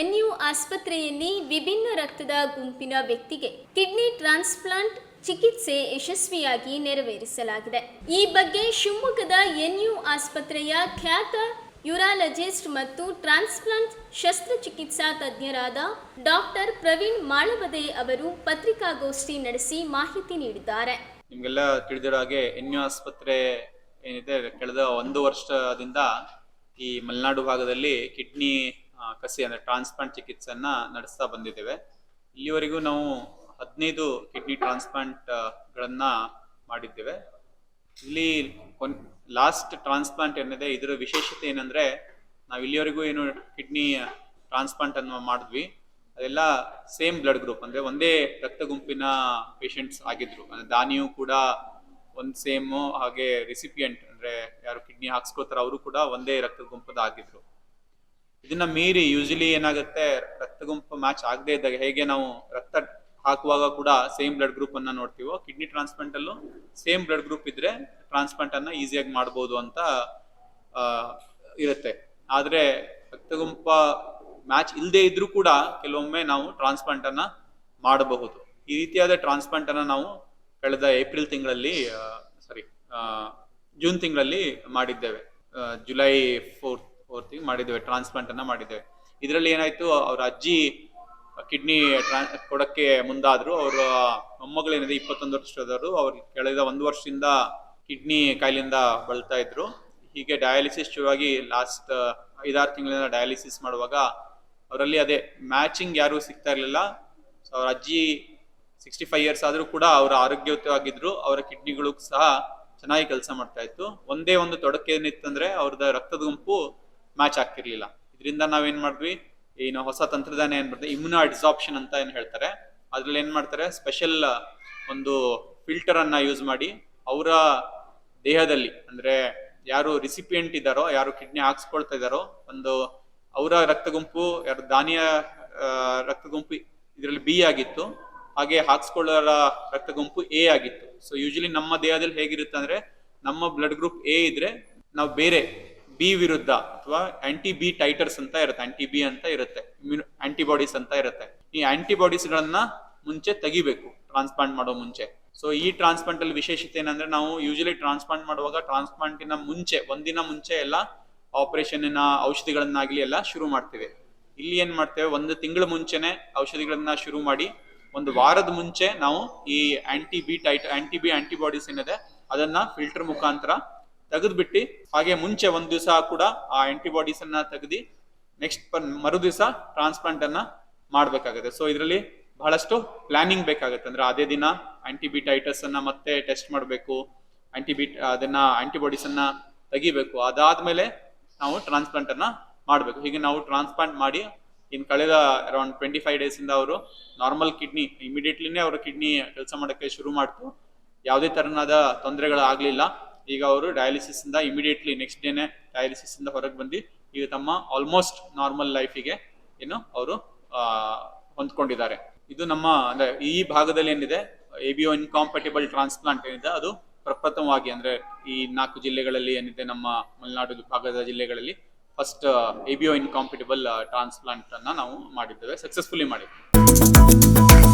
ಎನ್ಯು ಆಸ್ಪತ್ರೆಯಲ್ಲಿ ವಿಭಿನ್ನ ರಕ್ತದ ಗುಂಪಿನ ವ್ಯಕ್ತಿಗೆ ಕಿಡ್ನಿ ಟ್ರಾನ್ಸ್ಪ್ಲಾಂಟ್ ಚಿಕಿತ್ಸೆ ಯಶಸ್ವಿಯಾಗಿ ನೆರವೇರಿಸಲಾಗಿದೆ. ಈ ಬಗ್ಗೆ ಶಿವಮೊಗ್ಗದ ಎನ್ಯು ಆಸ್ಪತ್ರೆಯ ಖ್ಯಾತ ಯುರಾಲಜಿಸ್ಟ್ ಮತ್ತು ಟ್ರಾನ್ಸ್ಪ್ಲಾಂಟ್ ಶಸ್ತ್ರಚಿಕಿತ್ಸಾ ತಜ್ಞರಾದ ಡಾಕ್ಟರ್ ಪ್ರವೀಣ್ ಮಾಳವದೆ ಅವರು ಪತ್ರಿಕಾಗೋಷ್ಠಿ ನಡೆಸಿ ಮಾಹಿತಿ ನೀಡಿದ್ದಾರೆ. ನಿಮಗೆಲ್ಲ ತಿಳಿದಿರೋ ಹಾಗೆ ಎನ್ಯು ಆಸ್ಪತ್ರೆ ಏನಿದೆ, ಕಳೆದ ಒಂದು ವರ್ಷದಿಂದ ಈ ಮಲೆನಾಡು ಭಾಗದಲ್ಲಿ ಕಿಡ್ನಿ ಕಸಿ ಅಂದರೆ ಟ್ರಾನ್ಸ್ಪ್ಲಾಂಟ್ ಚಿಕಿತ್ಸೆಯನ್ನು ನಡೆಸ್ತಾ ಬಂದಿದ್ದೇವೆ. ಇಲ್ಲಿವರೆಗೂ ನಾವು ಹದಿನೈದು ಕಿಡ್ನಿ ಟ್ರಾನ್ಸ್ಪ್ಲಾಂಟ್ ಆ, ಗಳನ್ನ ಮಾಡಿದ್ದೇವೆ. ಇಲ್ಲಿ ಲಾಸ್ಟ್ ಟ್ರಾನ್ಸ್ಪ್ಲಾಂಟ್ ಏನಿದೆ ಇದರ ವಿಶೇಷತೆ ಏನಂದ್ರೆ ನಾವು ಇಲ್ಲಿವರೆಗೂ ಏನು ಕಿಡ್ನಿ ಟ್ರಾನ್ಸ್ಪ್ಲಾಂಟ್ ಅನ್ನು ಮಾಡಿದ್ವಿ. ಅದೆಲ್ಲ ಸೇಮ್ ಬ್ಲಡ್ ಗ್ರೂಪ್ ಅಂದ್ರೆ ಒಂದೇ ರಕ್ತ ಗುಂಪಿನ ಪೇಷಂಟ್ಸ್ ಆಗಿದ್ರು. ಅಂದರೆ ದಾನಿಯು ಕೂಡ ಒಂದು ಸೇಮು ಹಾಗೆ ರಿಸಿಪಿಯೆಂಟ್ ಅಂದ್ರೆ ಯಾರು ಕಿಡ್ನಿ ಹಾಕ್ಸ್ಕೋತಾರೆ ಅವರು ಕೂಡ ಒಂದೇ ರಕ್ತ ಗುಂಪದ ಆಗಿದ್ರು ಇದನ್ನ ಮೀರಿ ಯೂಶಲಿ ಏನಾಗುತ್ತೆ ರಕ್ತ ಗುಂಪು ಮ್ಯಾಚ್ ಆಗದೆ ಇದ್ದಾಗ ಹೇಗೆ ನಾವು ರಕ್ತ ಹಾಕುವಾಗ ಕೂಡ ಸೇಮ್ ಬ್ಲಡ್ ಗ್ರೂಪ್ ಅನ್ನ ನೋಡ್ತೀವೋ ಕಿಡ್ನಿ ಟ್ರಾನ್ಸ್ಪ್ಲಾಂಟ್ ಅಲ್ಲೂ ಸೇಮ್ ಬ್ಲಡ್ ಗ್ರೂಪ್ ಇದ್ರೆ ಟ್ರಾನ್ಸ್ಪ್ಲಾಂಟ್ ಅನ್ನ ಈಸಿಯಾಗಿ ಮಾಡ್ಬೋದು ಅಂತ ಇರುತ್ತೆ. ಆದ್ರೆ ರಕ್ತ ಗುಂಪ ಮ್ಯಾಚ್ ಇಲ್ಲದೆ ಇದ್ರೂ ಕೂಡ ಕೆಲವೊಮ್ಮೆ ನಾವು ಟ್ರಾನ್ಸ್ಪ್ಲಾಂಟ್ ಅನ್ನ ಮಾಡಬಹುದು. ಈ ರೀತಿಯಾದ ಟ್ರಾನ್ಸ್ಪ್ಲಾಂಟ್ ಅನ್ನ ನಾವು ಕಳೆದ ಏಪ್ರಿಲ್ ತಿಂಗಳಲ್ಲಿ ಸಾರಿ ಜೂನ್ ತಿಂಗಳಲ್ಲಿ ಮಾಡಿದ್ದೇವೆ. ಜುಲೈ ಫೋರ್ತ್ ಫೋರ್ತ್ ಮಾಡಿದ್ದೇವೆ ಟ್ರಾನ್ಸ್ಪ್ಲಾಂಟ್ ಅನ್ನ ಮಾಡಿದ್ದೇವೆ. ಇದರಲ್ಲಿ ಏನಾಯ್ತು, ಅವ್ರ ಅಜ್ಜಿ ಕಿಡ್ನಿ ಕೊಡಕ್ಕೆ ಮುಂದಾದ್ರು. ಅವರ ಮೊಮ್ಮಗಳೇನಿದೆ ಇಪ್ಪತ್ತೊಂದು ವರ್ಷದವರು. ಅವ್ರು ಕಳೆದ ಒಂದು ವರ್ಷದಿಂದ ಕಿಡ್ನಿ ಕಾಯಿಲೆಯಿಂದ ಬಳಲ್ತಾ ಇದ್ರು. ಹೀಗೆ ಡಯಾಲಿಸಿಸ್ ಶುರುವಾಗಿ ಲಾಸ್ಟ್ ಐದಾರು ತಿಂಗಳಿಂದ ಡಯಾಲಿಸಿಸ್ ಮಾಡುವಾಗ ಅವರಲ್ಲಿ ಅದೇ ಮ್ಯಾಚಿಂಗ್ ಯಾರು ಸಿಗ್ತಾ ಇರಲಿಲ್ಲ. ಸೊ ಅವ್ರ ಅಜ್ಜಿ ಸಿಕ್ಸ್ಟಿ ಫೈವ್ ಇಯರ್ಸ್ ಆದರೂ ಕೂಡ ಅವರ ಆರೋಗ್ಯಯುತವಾಗಿದ್ರು ಅವರ ಕಿಡ್ನಿಗಳು ಸಹ ಚೆನ್ನಾಗಿ ಕೆಲಸ ಮಾಡ್ತಾ ಇತ್ತು. ಒಂದೇ ಒಂದು ತೊಡಕೆ ಅವ್ರದ್ದು ರಕ್ತದ ಗುಂಪು ಮ್ಯಾಚ್ ಆಗ್ತಿರ್ಲಿಲ್ಲ. ಇದರಿಂದ ನಾವೇನ್ ಮಾಡಿದ್ವಿ? ಏನು ಹೊಸ ತಂತ್ರಜ್ಞಾನ ಏನ್ ಬರ್ತದೆ? ಇಮ್ಯುನೋ ಅಡ್ಸಾಪ್ಷನ್ ಅಂತ ಏನ್ ಹೇಳ್ತಾರೆ? ಅದ್ರಲ್ಲಿ ಏನ್ ಮಾಡ್ತಾರೆ? ಸ್ಪೆಷಲ್ ಒಂದು ಫಿಲ್ಟರ್ ಅನ್ನ ಯೂಸ್ ಮಾಡಿ ಅವರ ದೇಹದಲ್ಲಿ, ಅಂದ್ರೆ ಯಾರು ರಿಸಿಪಿಯೆಂಟ್ ಇದ್ದಾರೋ, ಯಾರು ಕಿಡ್ನಿ ಹಾಕ್ಸ್ಕೊಳ್ತಾ ಇದ್ದಾರೋ, ಒಂದು ಅವರ ರಕ್ತ ಗುಂಪು ಯಾರು ದಾನಿಯ ರಕ್ತ ಗುಂಪು ಇದರಲ್ಲಿ ಬಿ ಆಗಿತ್ತು. ಹಾಗೆ ಹಾಕ್ಸ್ಕೊಳ್ಳೋರ ರಕ್ತ ಗುಂಪು ಎ ಆಗಿತ್ತು. ಸೊ ಯೂಶಲಿ ನಮ್ಮ ದೇಹದಲ್ಲಿ ಹೇಗಿರುತ್ತೆ ಅಂದ್ರೆ, ನಮ್ಮ ಬ್ಲಡ್ ಗ್ರೂಪ್ ಎ ಇದ್ರೆ, ನಾವು ಬೇರೆ ಬಿ ವಿರುದ್ಧ ಅಥವಾ ಆಂಟಿ ಬಿ ಟೈಟರ್ಸ್ ಅಂತ ಇರುತ್ತೆ ಆಂಟಿ ಬಿ ಅಂತ ಇರುತ್ತೆ ಆಂಟಿಬಾಡೀಸ್ ಅಂತ ಇರುತ್ತೆ. ಈ ಆಂಟಿಬಾಡೀಸ್ ಗಳನ್ನ ಮುಂಚೆ ತೆಗಿಬೇಕು ಟ್ರಾನ್ಸ್ಪ್ಲಾಂಟ್ ಮಾಡೋ ಮುಂಚೆ. ಸೊ ಈ ಟ್ರಾನ್ಸ್ಪ್ಲಾಂಟ್ ಅಲ್ಲಿ ವಿಶೇಷತೆ ಏನಂದ್ರೆ ನಾವು ಯೂಶಲಿ ಟ್ರಾನ್ಸ್ಪ್ಲಾಂಟ್ ಮಾಡುವಾಗ ಟ್ರಾನ್ಸ್ಪ್ಲಾಂಟಿನ ಮುಂಚೆ, ಒಂದಿನ ಮುಂಚೆ ಎಲ್ಲ ಆಪರೇಷನ್ನಿನ ಔಷಧಿಗಳನ್ನಾಗ್ಲಿ ಎಲ್ಲ ಶುರು ಮಾಡ್ತೇವೆ. ಇಲ್ಲಿ ಏನ್ ಮಾಡ್ತೇವೆ, ಒಂದು ತಿಂಗಳ ಮುಂಚೆನೆ ಔಷಧಿಗಳನ್ನ ಶುರು ಮಾಡಿ, ಒಂದು ವಾರದ ಮುಂಚೆ ನಾವು ಈ anti B titre anti B antibodies ಏನಿದೆ, ಅದನ್ನ ಫಿಲ್ಟರ್ ಮುಖಾಂತರ ತೆಗೆದ್ಬಿಟ್ಟು, ಹಾಗೆ ಮುಂಚೆ ಒಂದ್ ದಿವಸ ಕೂಡ ಆ ಆಂಟಿಬಾಡೀಸ್ ಅನ್ನ ತೆಗೆದು ನೆಕ್ಸ್ಟ್ ಮರು ದಿವಸ ಟ್ರಾನ್ಸ್ಪ್ಲಾಂಟ್ ಅನ್ನ ಮಾಡ್ಬೇಕಾಗುತ್ತೆ. ಸೊ ಇದರಲ್ಲಿ ಬಹಳಷ್ಟು ಪ್ಲಾನಿಂಗ್ ಬೇಕಾಗುತ್ತೆ. ಅಂದ್ರೆ ಅದೇ ದಿನ ಆಂಟಿಬಿಟೈಟಸ್ ಅನ್ನ ಮತ್ತೆ ಟೆಸ್ಟ್ ಮಾಡಬೇಕು ಆಂಟಿಬಿಟ್ ಅದನ್ನ ಆಂಟಿಬಾಡೀಸ್ ಅನ್ನ ತೆಗಿಬೇಕು. ಅದಾದ್ಮೇಲೆ ನಾವು ಟ್ರಾನ್ಸ್ಪ್ಲಾಂಟ್ ಅನ್ನ ಮಾಡಬೇಕು. ಹೀಗೆ ನಾವು ಟ್ರಾನ್ಸ್ಪ್ಲಾಂಟ್ ಮಾಡಿ, ಇನ್ ಕಳೆದ ಅರೌಂಡ್ ಟ್ವೆಂಟಿ ಫೈವ್ ಡೇಸ್ ಇಂದ ಅವರು ನಾರ್ಮಲ್ ಕಿಡ್ನಿ ಇಮಿಡಿಯೇಟ್ಲಿನೇ ಅವರು ಕಿಡ್ನಿ ಕೆಲಸ ಮಾಡೋಕ್ಕೆ ಶುರು ಮಾಡ್ತು. ಯಾವುದೇ ತರನಾದ ತೊಂದರೆಗಳು ಆಗ್ಲಿಲ್ಲ ಈಗ ಅವರು ಡಯಾಲಿಸಿಸ್ ಇಂದ ಇಮಿಡಿಯೇಟ್ಲಿ ನೆಕ್ಸ್ಟ್ ಡೇನೆ ಡಯಾಲಿಸಿಸ್ ಇಂದ ಹೊರಗೆ ಬಂದು ಈಗ ತಮ್ಮ ಆಲ್ಮೋಸ್ಟ್ ನಾರ್ಮಲ್ ಲೈಫಿಗೆ ಏನು ಅವರು ಹೊಂದ್ಕೊಂಡಿದ್ದಾರೆ. ಇದು ನಮ್ಮ, ಅಂದ್ರೆ ಈ ಭಾಗದಲ್ಲಿ ಏನಿದೆ ಎ ಬಿ ಇನ್ಕಾಂಪಟಿಬಲ್ ಟ್ರಾನ್ಸ್ಪ್ಲಾಂಟ್ ಏನಿದೆ, ಅದು ಪ್ರಪ್ರಥಮವಾಗಿ ಅಂದ್ರೆ ಈ ನಾಲ್ಕು ಜಿಲ್ಲೆಗಳಲ್ಲಿ ಏನಿದೆ, ನಮ್ಮ ಮಲೆನಾಡು ಭಾಗದ ಜಿಲ್ಲೆಗಳಲ್ಲಿ first A B incompatible transplant ಅನ್ನ ನಾವು ಮಾಡಿದ್ದೇವೆ ಸಕ್ಸಸ್ಫುಲಿ ಮಾಡಿದ್ದೇವೆ.